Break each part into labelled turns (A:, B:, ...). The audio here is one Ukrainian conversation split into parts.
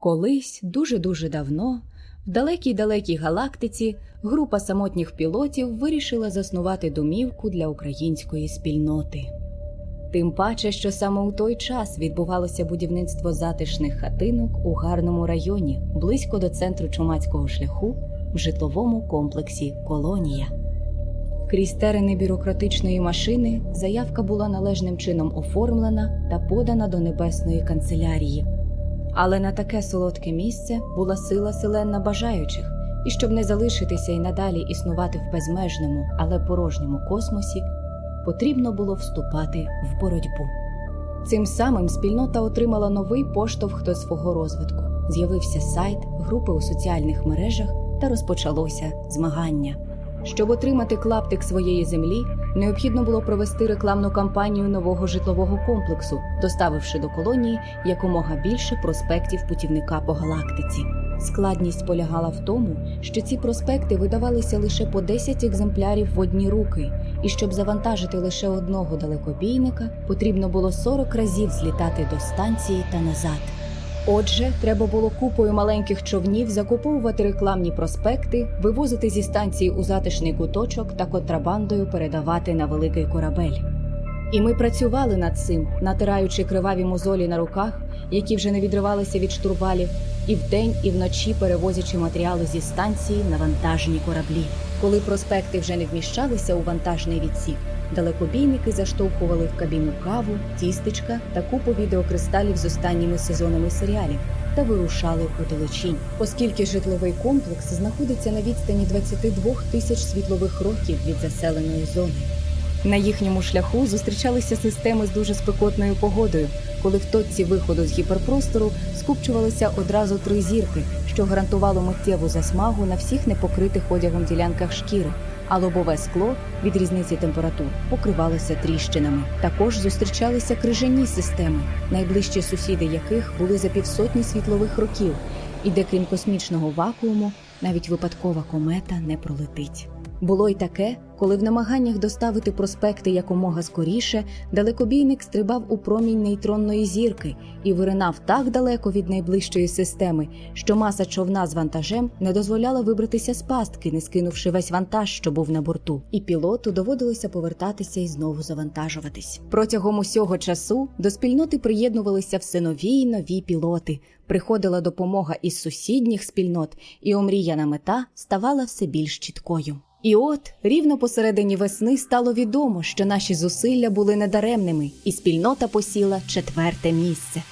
A: Колись дуже-дуже давно, в далекій далекій галактиці, група самотніх пілотів вирішила заснувати домівку для української спільноти. Тим паче, що саме у той час відбувалося будівництво затишних хатинок у гарному районі, близько до центру чумацького шляху в житловому комплексі Колонія. Крізь терени бюрократичної машини заявка була належним чином оформлена та подана до небесної канцелярії. Але на таке солодке місце була сила селенна бажаючих, і щоб не залишитися і надалі існувати в безмежному, але порожньому космосі, потрібно було вступати в боротьбу. Цим самим спільнота отримала новий поштовх до свого розвитку. З'явився сайт, групи у соціальних мережах та розпочалося змагання. Щоб отримати клаптик своєї землі, необхідно було провести рекламну кампанію нового житлового комплексу, доставивши до колонії якомога більше проспектів путівника по галактиці. Складність полягала в тому, що ці проспекти видавалися лише по 10 екземплярів в одні руки, і щоб завантажити лише одного далекобійника, потрібно було 40 разів злітати до станції та назад. Отже, треба було купою маленьких човнів закуповувати рекламні проспекти, вивозити зі станції у затишний куточок та контрабандою передавати на великий корабель. І ми працювали над цим, натираючи криваві мозолі на руках, які вже не відривалися від штурвалів, і вдень, і вночі перевозячи матеріали зі станції на вантажні кораблі. Коли проспекти вже не вміщалися у вантажний відсік, далекобійники заштовхували в кабіну каву, тістечка та купу відеокристалів з останніми сезонами серіалів та вирушали у далечінь, оскільки житловий комплекс знаходиться на відстані 22 тисяч світлових років від заселеної зони. На їхньому шляху зустрічалися системи з дуже спекотною погодою, коли в точці виходу з гіперпростору скупчувалися одразу три зірки, що гарантувало миттєву засмагу на всіх непокритих одягом ділянках шкіри, а лобове скло від різниці температур покривалося тріщинами. Також зустрічалися крижані системи, найближчі сусіди яких були за півсотні світлових років, і де, крім космічного вакууму, навіть випадкова комета не пролетить. Було й таке, коли в намаганнях доставити проспекти якомога скоріше, далекобійник стрибав у промінь нейтронної зірки і виринав так далеко від найближчої системи, що маса човна з вантажем не дозволяла вибратися з пастки, не скинувши весь вантаж, що був на борту, і пілоту доводилося повертатися і знову завантажуватись. Протягом усього часу до спільноти приєднувалися все нові й нові пілоти. Приходила допомога із сусідніх спільнот, і омріяна мета ставала все більш чіткою. І от рівно посередині весни стало відомо, що наші зусилля були недаремними, і спільнота посіла четверте місце.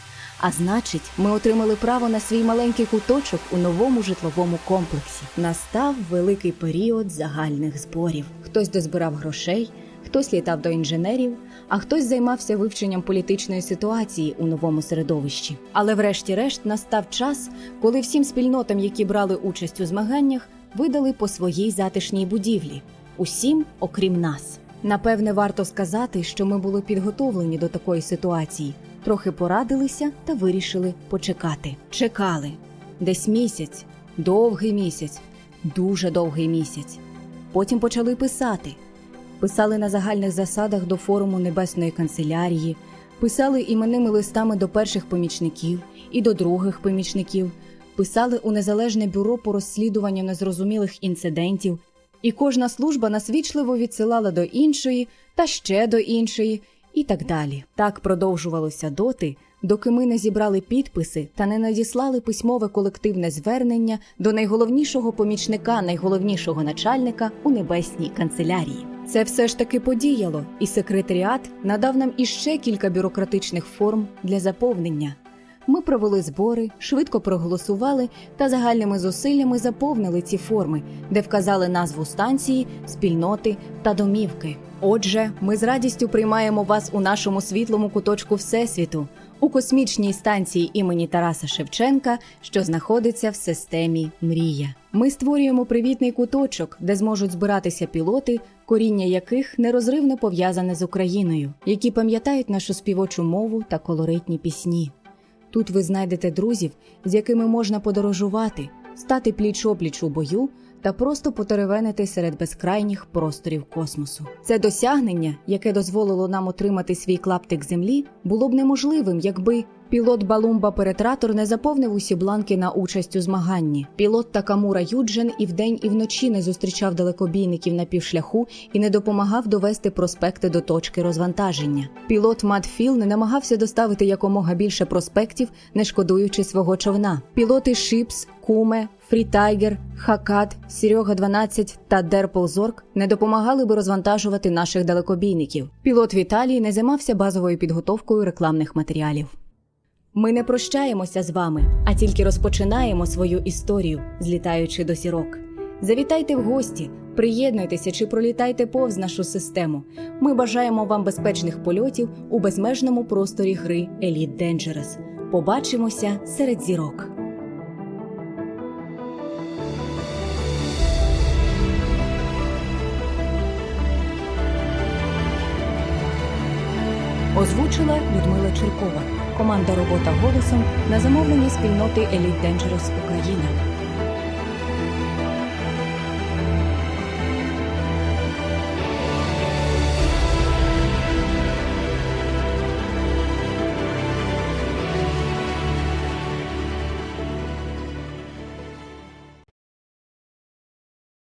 A: А значить, ми отримали право на свій маленький куточок у новому житловому комплексі. Настав великий період загальних зборів. Хтось дозбирав грошей, хтось літав до інженерів, а хтось займався вивченням політичної ситуації у новому середовищі. Але, врешті-решт, настав час, коли всім спільнотам, які брали участь у змаганнях, видали по своїй затишній будівлі, усім, окрім нас. Напевне, варто сказати, що ми були підготовлені до такої ситуації, трохи порадилися та вирішили почекати. Чекали десь місяць, довгий місяць, дуже довгий місяць. Потім почали писати. Писали на загальних засадах до форуму Небесної канцелярії, писали іменними листами до перших помічників і до других помічників писали у незалежне бюро по розслідуванню незрозумілих інцидентів, і кожна служба насвічливо відсилала до іншої та ще до іншої, і так далі. Так продовжувалося доти, доки ми не зібрали підписи та не надіслали письмове колективне звернення до найголовнішого помічника, найголовнішого начальника у небесній канцелярії. Це все ж таки подіяло, і секретаріат надав нам іще кілька бюрократичних форм для заповнення. Ми провели збори, швидко проголосували та загальними зусиллями заповнили ці форми, де вказали назву станції, спільноти та домівки. Отже, ми з радістю приймаємо вас у нашому світлому куточку Всесвіту, у космічній станції імені Тараса Шевченка, що знаходиться в системі Мрія. Ми створюємо привітний куточок, де зможуть збиратися пілоти, коріння яких нерозривно пов'язане з Україною, які пам'ятають нашу співочу мову та колоритні пісні. Тут ви знайдете друзів, з якими можна подорожувати, стати пліч-опліч у бою та просто потеревенити серед безкрайніх просторів космосу. Це досягнення, яке дозволило нам отримати свій клаптик землі, було б неможливим, якби Пілот Балумба Перетратор не заповнив усі бланки на участь у змаганні. Пілот Такамура Юджен і вдень, і вночі не зустрічав далекобійників на півшляху і не допомагав довести проспекти до точки розвантаження. Пілот Матфіл не намагався доставити якомога більше проспектів, не шкодуючи свого човна. Пілоти Шипс, Куме, Фрітайгер, Хакат, Серега 12 та Дерпл Зорк не допомагали би розвантажувати наших далекобійників. Пілот Віталій не займався базовою підготовкою рекламних матеріалів. Ми не прощаємося з вами, а тільки розпочинаємо свою історію, злітаючи до зірок. Завітайте в гості, приєднуйтеся чи пролітайте повз нашу систему. Ми бажаємо вам безпечних польотів у безмежному просторі гри Elite Dangerous. Побачимося серед зірок. Озвучила Людмила Чиркова. Команда робота голосом на замовлення спільноти Elite Dangerous Україна.